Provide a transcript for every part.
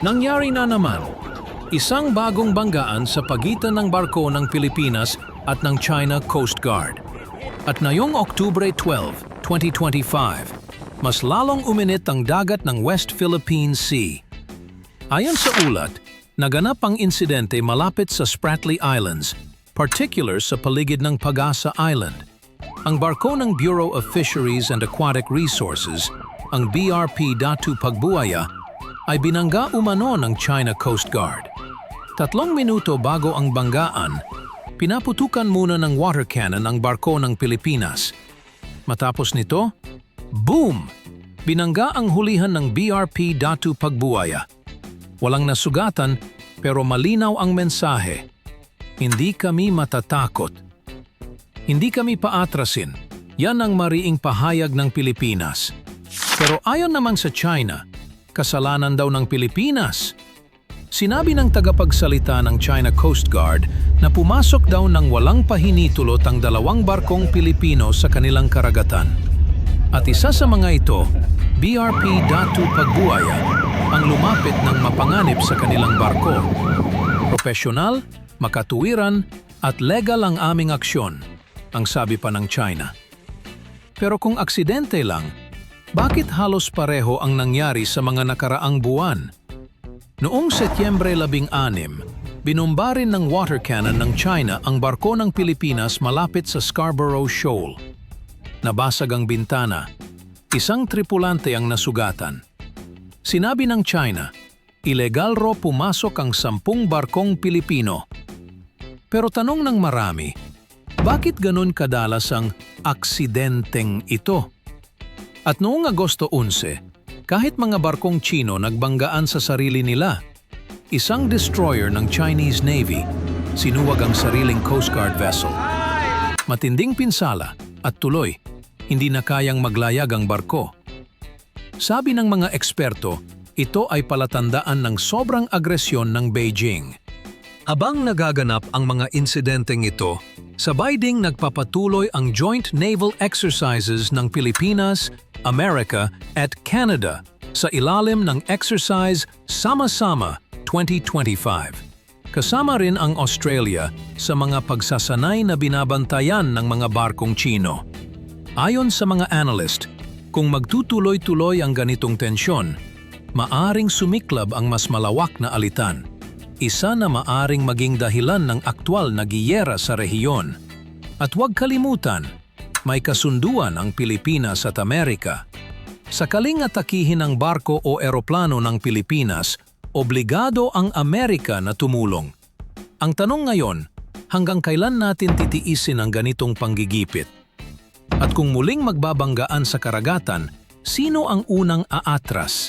Nangyari na naman. Isang bagong banggaan sa pagitan ng barko ng Pilipinas at ng China Coast Guard. At ngayong Oktubre 12, 2025, mas lalong uminit ang dagat ng West Philippine Sea. Ayon sa ulat, naganap ang insidente malapit sa Spratly Islands, particular sa paligid ng Pagasa Island. Ang barko ng Bureau of Fisheries and Aquatic Resources, ang BRP Datu Pagbuaya, ay binangga umano ng China Coast Guard. Tatlong minuto bago ang banggaan, pinaputukan muna ng water cannon ang barko ng Pilipinas. Matapos nito, boom! Binangga ang hulihan ng BRP Datu Pagbuaya. Walang nasugatan pero malinaw ang mensahe. Hindi kami matatakot. Hindi kami paatrasin. Yan ang mariing pahayag ng Pilipinas. Pero ayon naman sa China, kasalanan daw ng Pilipinas. Sinabi ng tagapagsalita ng China Coast Guard na pumasok daw ng walang pahinitulot ang dalawang barkong Pilipino sa kanilang karagatan. At isa sa mga ito, BRP Datu Pagbuaya, ang lumapit ng mapanganib sa kanilang barko. Profesional, makatuwiran, at legal ang aming aksyon, ang sabi pa ng China. Pero kung aksidente lang, bakit halos pareho ang nangyari sa mga nakaraang buwan? Noong Setyembre 16, binomba rin ng water cannon ng China ang barko ng Pilipinas malapit sa Scarborough Shoal. Nabasag ang bintana. Isang tripulante ang nasugatan. Sinabi ng China, ilegal ro pumasok ang sampung barkong Pilipino. Pero tanong ng marami, bakit ganun kadalas ang aksidenteng ito? At noong Agosto 11, kahit mga barkong Chino nagbanggaan sa sarili nila, isang destroyer ng Chinese Navy sinuwag ang sariling Coast Guard vessel. Matinding pinsala at tuloy, hindi na kayang maglayag ang barko. Sabi ng mga eksperto, ito ay palatandaan ng sobrang agresyon ng Beijing. Abang nagaganap ang mga insidenteng ito, sabay ding nagpapatuloy ang joint naval exercises ng Pilipinas, America at Canada sa ilalim ng exercise Sama-sama 2025. Kasama rin ang Australia sa mga pagsasanay na binabantayan ng mga barkong Chino. Ayon sa mga analyst, kung magtutuloy-tuloy ang ganitong tensyon, maaring sumiklab ang mas malawak na alitan. Isa na maaring maging dahilan ng aktwal na giyera sa rehiyon. At huwag kalimutan, may kasunduan ang Pilipinas at Amerika. Sakaling atakihin ang barko o eroplano ng Pilipinas, obligado ang Amerika na tumulong. Ang tanong ngayon, hanggang kailan natin titiisin ang ganitong panggigipit? At kung muling magbabanggaan sa karagatan, sino ang unang aatras?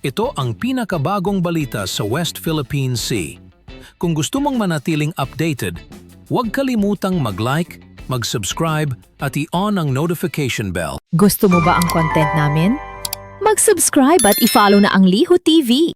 Ito ang pinakabagong balita sa West Philippine Sea. Kung gusto mong manatiling updated, huwag kalimutang mag-like, mag-subscribe at i-on ang notification bell. Gusto mo ba ang content namin? Mag-subscribe at i-follow na ang Liho TV.